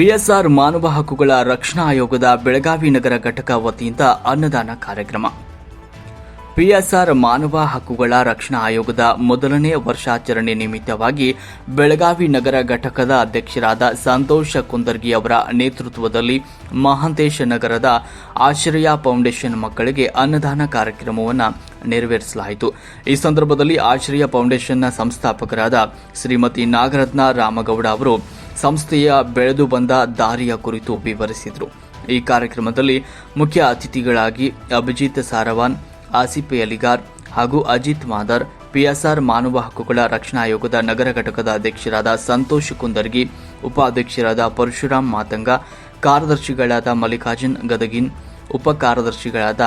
PSR ಮಾನವ ಹಕ್ಕುಗಳ ರಕ್ಷಣಾ ಆಯೋಗದ ಬೆಳಗಾವಿ ನಗರ ಘಟಕ ವತಿಯಿಂದ ಅನ್ನದಾನ ಕಾರ್ಯಕ್ರಮ. ಪಿಎಸ್ಆರ್ ಮಾನವ ಹಕ್ಕುಗಳ ರಕ್ಷಣಾ ಆಯೋಗದ ಮೊದಲನೇ ವರ್ಷಾಚರಣೆ ನಿಮಿತ್ತವಾಗಿ ಬೆಳಗಾವಿ ನಗರ ಘಟಕದ ಅಧ್ಯಕ್ಷರಾದ ಸಂತೋಷ ಕುಂದರ್ಗಿ ಅವರ ನೇತೃತ್ವದಲ್ಲಿ ಮಹಾಂತೇಶ ನಗರದ ಆಶ್ರಯ ಫೌಂಡೇಶನ್ ಮಕ್ಕಳಿಗೆ ಅನ್ನದಾನ ಕಾರ್ಯಕ್ರಮವನ್ನು ನೆರವೇರಿಸಲಾಯಿತು. ಈ ಸಂದರ್ಭದಲ್ಲಿ ಆಶ್ರಯ ಫೌಂಡೇಶನ್ನ ಸಂಸ್ಥಾಪಕರಾದ ಶ್ರೀಮತಿ ನಾಗರತ್ನ ರಾಮಗೌಡ ಅವರು ಸಂಸ್ಥೆಯ ಬೆಳೆದು ಬಂದ ದಾರಿಯ ಕುರಿತು ವಿವರಿಸಿದರು. ಈ ಕಾರ್ಯಕ್ರಮದಲ್ಲಿ ಮುಖ್ಯ ಅತಿಥಿಗಳಾಗಿ ಅಭಿಜಿತ್ ಸಾರವಾನ್, ಆಸಿಫ್ ಅಲಿಗಾರ್ ಹಾಗೂ ಅಜಿತ್ ಮಾದರ್, ಪಿಎಸ್ಆರ್ ಮಾನವ ಹಕ್ಕುಗಳ ರಕ್ಷಣಾ ಆಯೋಗದ ನಗರ ಘಟಕದ ಅಧ್ಯಕ್ಷರಾದ ಸಂತೋಷ್ ಕುಂದರ್ಗಿ, ಉಪಾಧ್ಯಕ್ಷರಾದ ಪರಶುರಾಮ್ ಮಾತಂಗ, ಕಾರ್ಯದರ್ಶಿಗಳಾದ ಮಲ್ಲಿಕಾರ್ಜುನ್ ಗದಗಿನ್ ಉಪ ಕಾರ್ಯದರ್ಶಿಗಳಾದ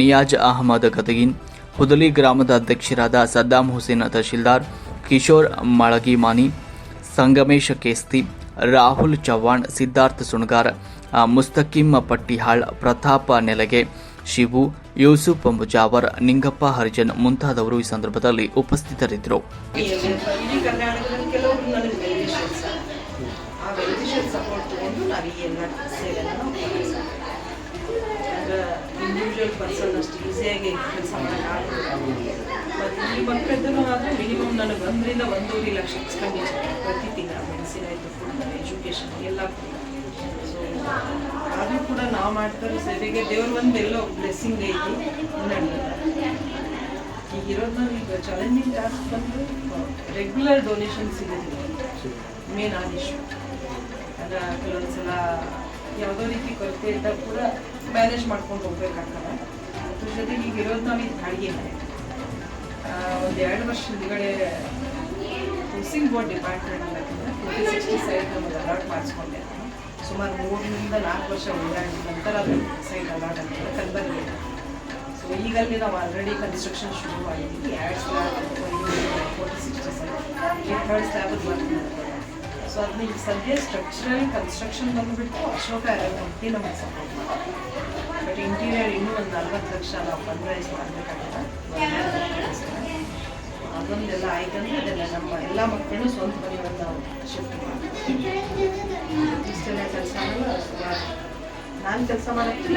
ನಿಯಾಜ್ ಅಹಮದ್ ಗದಗಿನ್, ಹುದಲಿ ಗ್ರಾಮದ ಅಧ್ಯಕ್ಷರಾದ ಸದ್ದಾಂ ಹುಸೇನ್ ತಹಶೀಲ್ದಾರ್, ಕಿಶೋರ್ ಮಳಗಿಮಾನಿ ಸಂಗಮೇಶ ಕೇಸ್ತಿ ರಾಹುಲ್ ಚವ್ಹಾಣ್, ಸಿದ್ಧಾರ್ಥ ಸುಣಗಾರ್ ಮುಸ್ತಕಿಮ್ ಮುಸ್ತಕಿಂ ಪಟ್ಟಿಹಾಳ್, ಪ್ರತಾಪ ನೆಲಗೆ, ಶಿವು, ಯೂಸುಫ್ ಮುಜಾವರ್, ನಿಂಗಪ್ಪ ಹರಿಜನ್ ಮುಂತಾದವರು ಈ ಸಂದರ್ಭದಲ್ಲಿ ಉಪಸ್ಥಿತರಿದ್ದರು. ಅಂದ್ರೆ ಇಂಡಿವಿಜುವಲ್ ಪರ್ಸನ್ ಅಷ್ಟು ಈಸಿಯಾಗಿ ಕೆಲಸ ಮಾಡೋಕ್ಕಾಗಲ್ಲ ಮತ್ತು ಈ ಮಕ್ಕಳದ್ದು ಆದರೆ ಮಿನಿಮಮ್ ನನಗೆ ಒಂದರಿಂದ ಒಂದೂವರೆ ಲಕ್ಷ ಎಕ್ಸ್ಪೆಂಡಿಚರ್ ಪ್ರತಿ ತಿಂಗಳ ಮೆಡಿಸಿನ್ ಆಯಿತು ಫುಡ್ ಎಜುಕೇಷನ್ ಎಲ್ಲ ಸೊ ಆದರೂ ಕೂಡ ನಾವು ಮಾಡ್ತಾರೆ ಸೇವೆಗೆ ದೇವ್ರ ಒಂದು ಎಲ್ಲೋ ಬ್ಲೆಸ್ಸಿಂಗ್ ಐತಿ ಈಗ ಇರೋದು ಈಗ ಚಾಲೆಂಜಿಂಗ್ ಟಾಸ್ಕ್ ಬಂದು ರೆಗ್ಯುಲರ್ ಡೊನೇಷನ್ಸ್ ಸಿಗೋದಿಲ್ಲ. ಮೇನ್ ಆದ ಇಶ್ಯೂ ಅಂದ್ರೆ ಕೆಲವೊಂದು ಸಲ ಯಾವುದೋ ರೀತಿ ಕೊರತೆ ಇದ್ದಾಗ ಕೂಡ ಮ್ಯಾನೇಜ್ ಮಾಡ್ಕೊಂಡು ಹೋಗ್ಬೇಕಾಗ್ತದೆ. ಅದ್ರ ಜೊತೆಗೆ ಈಗ ಇರೋದು ನಾವು ಇದು ಬಾಡಿಗೆ ಮನೆ. ಒಂದು ಎರಡು ವರ್ಷ ಹಿಂದ್ಗಡೆ housing board department fifty sixty site ನಮಗೆ ಅಲಾಟ್ ಮಾಡಿಸ್ಕೊಂಡೆ. ಸುಮಾರು ಮೂರರಿಂದ ನಾಲ್ಕು ವರ್ಷ ಓಡಾಡಿದ ನಂತರ ಅದು ಸೈಡ್ ಅಲಾಟ್ ಅಂತ ಕಲ್ಬರ್ಗಿ. ಸೊ ಈಗ ಅಲ್ಲಿ ನಾವು ಆಲ್ರೆಡಿ ಕನ್ಸ್ಟ್ರಕ್ಷನ್ ಶುರು ಮಾಡಿದ್ದೀವಿ ಎರಡು slab forty sixty site third slab work so ಅದನ್ನ ಈಗ ಸದ್ಯ ಸ್ಟ್ರಕ್ಚರಲ್ ಕನ್ಸ್ಟ್ರಕ್ಷನ್ ಬಂದುಬಿಟ್ಟು ಅಶೋಕ ಕಂಪ್ನಿ ನಮಗೆ ಸಪೋರ್ಟ್ ಮಾಡ್ತಾರೆ ಬಟ್ ಇಂಟೀರಿಯರ್ ಇನ್ನೂ ಒಂದು ನಲ್ವತ್ತು ಲಕ್ಷ ನಾವು ಫಂಡ್ರೈಸ್ ಮಾಡಬೇಕಾಗಿಲ್ಲ ಅದೊಂದೆಲ್ಲ ಆಯ್ತಂದ್ರೆ ಅದೆಲ್ಲ ನಮ್ಮ ಎಲ್ಲ ಮಕ್ಕಳು ಸ್ವಂತ ಮನೆಯನ್ನು ನಾವು ಶಿಫ್ಟ್ ಮಾಡ್ತೀವಿ ಕೆಲಸ ನಾನು ಕೆಲಸ ಮಾಡೋಕ್ಕೆ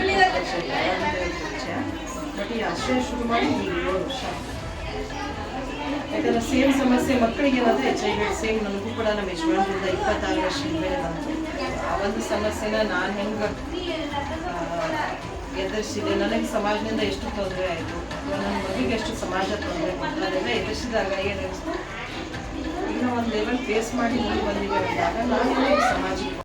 ಬಟ್ ಈ ಅಷ್ಟೇ ಶುರು ಮಾಡಿ ಈಗ ಏಳು ವರ್ಷ ಯಾಕಂದ್ರೆ ಸೇಮ್ ಸಮಸ್ಯೆ ಮಕ್ಕಳಿಗೆ ಏನಾದ್ರೆ ಎಚ್ ಐ ವಿ ಸೇಮ್ ನನಗೂ ಕೂಡ ನಮ್ಮ ಯಜಮಾನರಿಂದ ಇಪ್ಪತ್ತಾರು ವರ್ಷ ಹಿಂದೆ ಬಂತು. ಆ ಒಂದು ಸಮಸ್ಯೆನ ನಾನು ಹೆಂಗೆ ಎದುರಿಸಿದೆ? ನನಗೆ ಸಮಾಜದಿಂದ ಎಷ್ಟು ತೊಂದರೆ ಆಯಿತು? ನನ್ನ ಮಗಿಗೆ ಎಷ್ಟು ಸಮಾಜ ತೊಂದರೆ ಕೊಟ್ಟು ಅದೆಲ್ಲ ಎದುರಿಸಿದಾಗ ಏನಿಸ್ತು ಈಗ ಒಂದು ಲೆವೆಲ್ ಫೇಸ್ ಮಾಡಿ ಮುಂದೆ ಬಂದಿದೆ ಅಂದಾಗ ನಾನು ಸಮಾಜಕ್ಕೆ